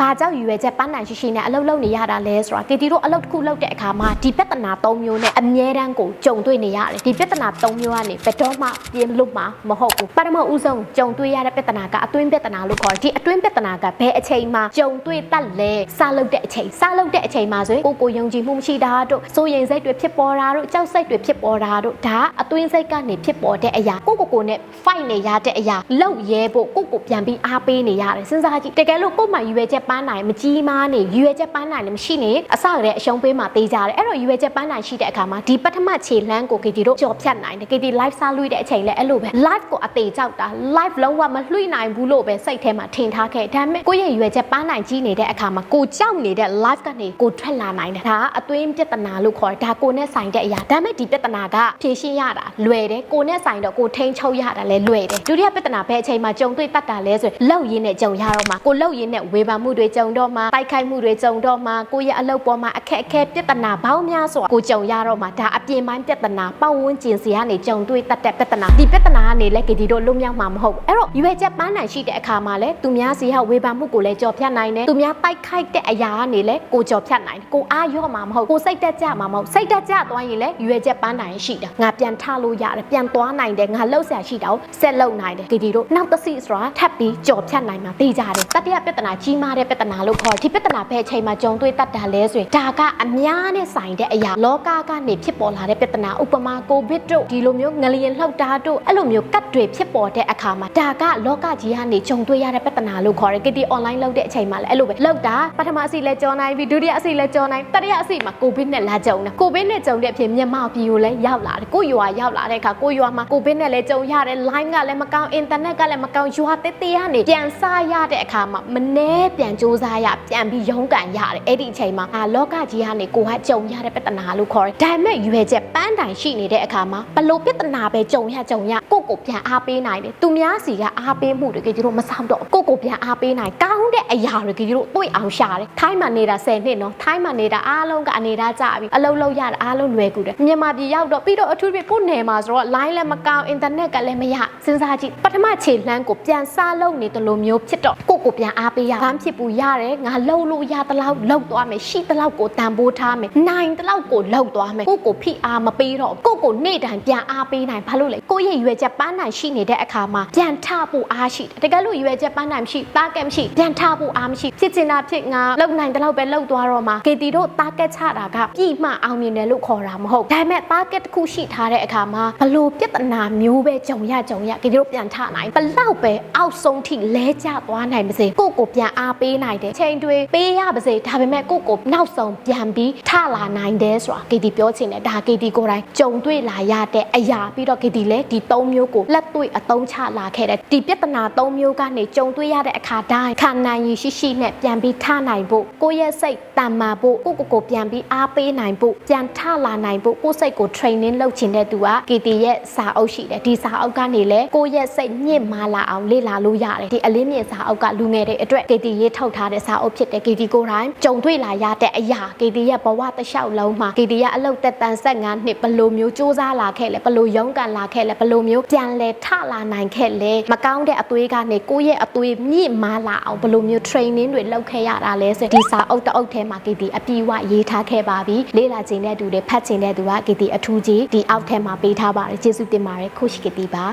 ဘာကြောင့်ရွယ်ချက်ပန်းနိုင်ရှိရှိနဲ့အလုပ်လုပ်နေရတာလဲဆိုတာကေတီတို့အလုပ်တစ်ခုလုပ်တဲ့အခါမှာဒီပြဿနာ၃မျိုးနဲ့အမြဲတမ်းကိုကြုံတွေ့နေရတယ်ဒီပြဿနာ၃မျိုးကနေဘယ်တော့မှပြင်လို့မှာမဟုတ်ဘူးပထမဦးဆုံးကြုံတွေ့ရတဲ့ပြဿနာကအသွင်းပြဿနာလို့ခေါ်တယ်ဒီအတွင်းပြဿနာကဘယ်အချိန်မှာကြုံတွေ့တတ်လဲစလုပ်တဲ့အချိန်စလုပ်တဲ့အချိန်မှာဆိုရင်ကိုကိုယုံကြည်မှုမရှိတာတို့စိုးရင်စိတ်တွေဖြစ်ပေါ်တာတို့ကြောက်စိတ်တွေဖြစ်ပေါ်တာတို့ဒါအတွင်းစိတ်ကနေဖြစ်ပေါ်တဲ့အရာကိုကိုကိုနဲ့ fight နေရတဲ့အရာလောက်ရဲဖို့ကိုကိုပြန်ပြီးအားပေးနေရတယ်စဉ်းစားကြည့်တကယ်လို့ကို့မှာရွယ်ချက်ပန်းနိုင်မကြီးမားနေရွယ်ချက်ပန်းနိုင်လည်းမရှိနေအစကတည်းအရှုံးပေးမှသေးကြတယ်အဲ့တော့ရွယ်ချက်ပန်းနိုင်ရှိတဲ့အခါမှာဒီပထမခြေလှမ်းကိုကေတီတို့ကြော်ဖြတ်နိုင်တယ်ကေတီ live စားလွှင့်တဲ့အချိန်လည်းအဲ့လိုပဲ live ကိုအသေးကြောက်တာ live လုံးဝမလွှင့်နိုင်ဘူးလို့ပဲစိတ်ထဲမှာထင်ထားခဲ့ဒါပေမဲ့ကိုယ့်ရဲ့ရွယ်ချက်ပန်းနိုင်ကြီးနေတဲ့အခါမှာကိုကြောက်နေတဲ့ live ကနေကိုထွက်လာနိုင်တယ်ဒါကအသွင်းပြဿနာလို့ခေါ်တယ်ဒါကိုနဲ့ဆိုင်တဲ့အရာဒါပေမဲ့ဒီပြဿနာကဖြေရှင်းရတာလွယ်တယ်ကိုနဲ့ဆိုင်တော့ကိုထိန်းချုပ်ရတာလည်းလွယ်တယ်ဒုတိယပြဿနာဘယ်အချိန်မှာကြုံတွေ့တတ်တာလဲဆိုရင်လောက်ရင်းနဲ့ကြုံရတော့မှာကိုလောက်ရင်းနဲ့ဝေဖန်မှုတွေကြုံတော့မှာတိုက်ခိုက်မှုတွေကြုံတော့မှာကိုရဲ့အလုပ်ပေါ်မှာအခက်အခဲပြဿနာပေါင်းများစွာကိုကြုံရတော့မှာဒါအပြင်ပိုင်းပြဿနာပတ်ဝန်းကျင်စီကနေကြုံတွေ့တတ်တဲ့ပြဿနာဒီပြဿနာကနေလည်းကေဒီတို့လွတ်မြောက်မှာမဟုတ်ဘူးအဲ့တော့ရွေချက်ပန်းနိုင်ရှိတဲ့အခါမှာလည်းသူများစီကဝေဖန်မှုကိုလည်းကြော်ဖြတ်နိုင်တယ်သူများတိုက်ခိုက်တဲ့အရာကနေလည်းကိုကြော်ဖြတ်နိုင်တယ်ကိုအားရော့မှာမဟုတ်ကိုစိတ်တက်ကြမှာမဟုတ်စိတ်တက်ကြသွားရင်လည်းရွေချက်ပန်းနိုင်ရှိတာငါပြန်ထလို့ရတယ်ပြန်သွားနိုင်တယ်ငါလှုပ်ဆရာရှိတာကိုဆက်လုပ်နိုင်တယ်ကေဒီတို့နောက်တစ်စီဆိုတာထပ်ပြီးကြော်ဖြတ်နိုင်မှာသိကြတယ်တတိယပြဿနာကြီးမားတဲ့ပြဿနာလို့ခေါ်ဒီပြဿနာဘယ်အချိန်မှာကြုံတွေ့တတ်တာလဲဆိုရင်ဒါကအများနဲ့ဆိုင်တဲ့အရာလောကကနေဖြစ်ပေါ်လာတဲ့ပြဿနာဥပမာကိုဗစ်တို့ဒီလိုမျိုးငလျင်လှုပ်တာတို့အဲ့လိုမျိုးကတ်တွေဖြစ်ပေါ်တဲ့အခါမှာဒါကလောကကြီးကနေကြုံတွေ့ရတဲ့ပြဿနာလို့ခေါ်တယ်ကတီ online လှုပ်တဲ့အချိန်မှာလည်းအဲ့လိုပဲလှုပ်တာပထမအစီလည်းကြောနိုင်ပြီဒုတိယအစီလည်းကြောနိုင်တတိယအစီမှာကိုဗစ်နဲ့လာကြုံတာကိုဗစ်နဲ့ကြုံတဲ့အဖြစ်မြန်မာပြည်ကိုလည်းရောက်လာတယ်ကိုရွာရောက်လာတဲ့အခါကိုရွာမှာကိုဗစ်နဲ့လည်းကြုံရတယ် line ကလည်းမကောင်း internet ကလည်းမကောင်းရွာတဲတဲကနေပြန်စားရတဲ့အခါမှာမနှဲပြန်စူးစမ်းရပြန်ပြီးရုန်းကန်ရတယ်အဲ့ဒီအချိန်မှာအာလောကကြီးကနေကိုကကြုံရတဲ့ပြဿနာလို့ခေါ်တယ်ဒါပေမဲ့ရွယ်ချက်ပန်းတိုင်ရှိနေတဲ့အခါမှာဘလို့ပြဿနာပဲကြုံရကြုံရကိုကိုပြန်အားပေးနိုင်တယ်သူများစီကအားပေးမှုတွေကကျတို့မဆောင်တော့ကိုကိုပြန်အားပေးနိုင်ကောင်းတဲ့အရာတွေကကျတို့တွေ့အောင်ရှာတယ်ထိုင်းမှာနေတာ10နှစ်နော်ထိုင်းမှာနေတာအားလုံးကအနေထားကြပြီအလုံးလုံးရတာအားလုံးလွယ်ကူတယ်မြန်မာပြည်ရောက်တော့ပြီးတော့အထူးဖြင့်ကိုနယ်မှာဆိုတော့ line လည်းမကောင်း internet ကလည်းမရစဉ်းစားကြည့်ပထမခြေလှမ်းကိုပြန်စားလုပ်နေတယ်လို့မျိုးဖြစ်တော့ကိုကိုပြန်အားပေးရဘာဖြစ်ဘူးရတယ်ငါလှုပ်လို့ရတလောက်လှုပ်သွားမယ်ရှိတလောက်ကိုတန်ဖိုးထားမယ်နိုင်တလောက်ကိုလှုပ်သွားမယ်ကိုကိုဖိအားမပေးတော့ကိုကိုနေ့တိုင်းပြန်အားပေးနိုင်ဘာလို့လဲ ကိုရဲ့ရွယ်ချက်ပန်းနိုင်ရှိနေတဲ့အခါမှာပြန်ထဖို့အားရှိတယ်တကယ်လို့ရွယ်ချက်ပန်းနိုင်မရှိတာကက်မရှိပြန်ထဖို့အားမရှိဖြစ်ချင်တာဖြစ်ငါလှုပ်နိုင်တလောက်ပဲလှုပ်သွားတော့မှာကေတီတို့တာကက်ချတာကပြည်မှအောင်မြင်တယ်လို့ခေါ်တာမဟုတ်ဒါပေမဲ့တာကက်တစ်ခုရှိထားတဲ့အခါမှာဘလို့ပြဿနာမျိုးပဲကြုံရကြုံရကေတီတို့ပြန်ထနိုင်ဘလောက်ပဲအောက်ဆုံးထိလဲကျသွားနိုင်ပါစေကိုကိုပြန်အားပေးနိုင်တယ်ချိန်တွေပေးရပါစေဒါပေမဲ့ကိုကိုနောက်ဆုံးပြန်ပြီးထလာနိုင်တယ်ဆိုတာကေတီပြောချင်တယ်ဒါကေတီကိုယ်တိုင်ကြုံတွေ့လာရတဲ့အရာပြီးတော့ကေတီလည်းဒီ၃မျိုးကိုလက်တွေ့အသုံးချလာခဲ့တယ်ဒီပြဿနာ၃မျိုးကနေကြုံတွေ့ရတဲ့အခါတိုင်းခံနိုင်ရည်ရှိရှိနဲ့ပြန်ပြီးထနိုင်ဖို့ကိုယ့်ရဲ့စိတ်တန်မာဖို့ကိုကိုကိုပြန်ပြီးအားပေးနိုင်ဖို့ပြန်ထလာနိုင်ဖို့ကိုယ့်စိတ်ကို training လုပ်ချင်တဲ့သူကကေတီရဲ့စာအုပ်ရှိတယ်ဒီစာအုပ်ကနေလည်းကိုယ့်ရဲ့စိတ်ညစ်မာလာအောင်လေ့လာလို့ရတယ်ဒီအလင်းမြင့်စာအုပ်ကလူငယ်တွေအတွက်ကေတီရေးထုတ်ထားတဲ့စာအုပ်ဖြစ်တယ်ကေတီကိုယ်တိုင်ကြုံတွေ့လာရတဲ့အရာကေတီရဲ့ဘဝတစ်လျှောက်လုံးမှာကေတီရဲ့အလုပ်သက်တမ်း15နှစ်ဘယ်လိုမျိုးစူးစမ်းလာခဲ့လဲဘယ်လိုရုန်းကန်လာခဲ့လဲဘယ်လိုမျိုးပြန်လဲထလာနိုင်ခဲ့လဲမကောင်းတဲ့အသွေးကနေကိုယ့်ရဲ့အသွေးမြင့်မာလာအောင်ဘယ်လိုမျိုး training တွေလုပ်ခဲ့ရတာလဲဆိုဒီစာအုပ်တစ်အုပ်ထဲမှာကေတီအပြည့်အဝရေးထားခဲ့ပါပြီလေ့လာခြင်းတဲ့သူတွေဖတ်ခြင်းတဲ့သူကကေတီအထူးကြီးဒီအောက်ထဲမှာပေးထားပါတယ်ကျေးဇူးတင်ပါတယ်ခုရှိကေတီပါ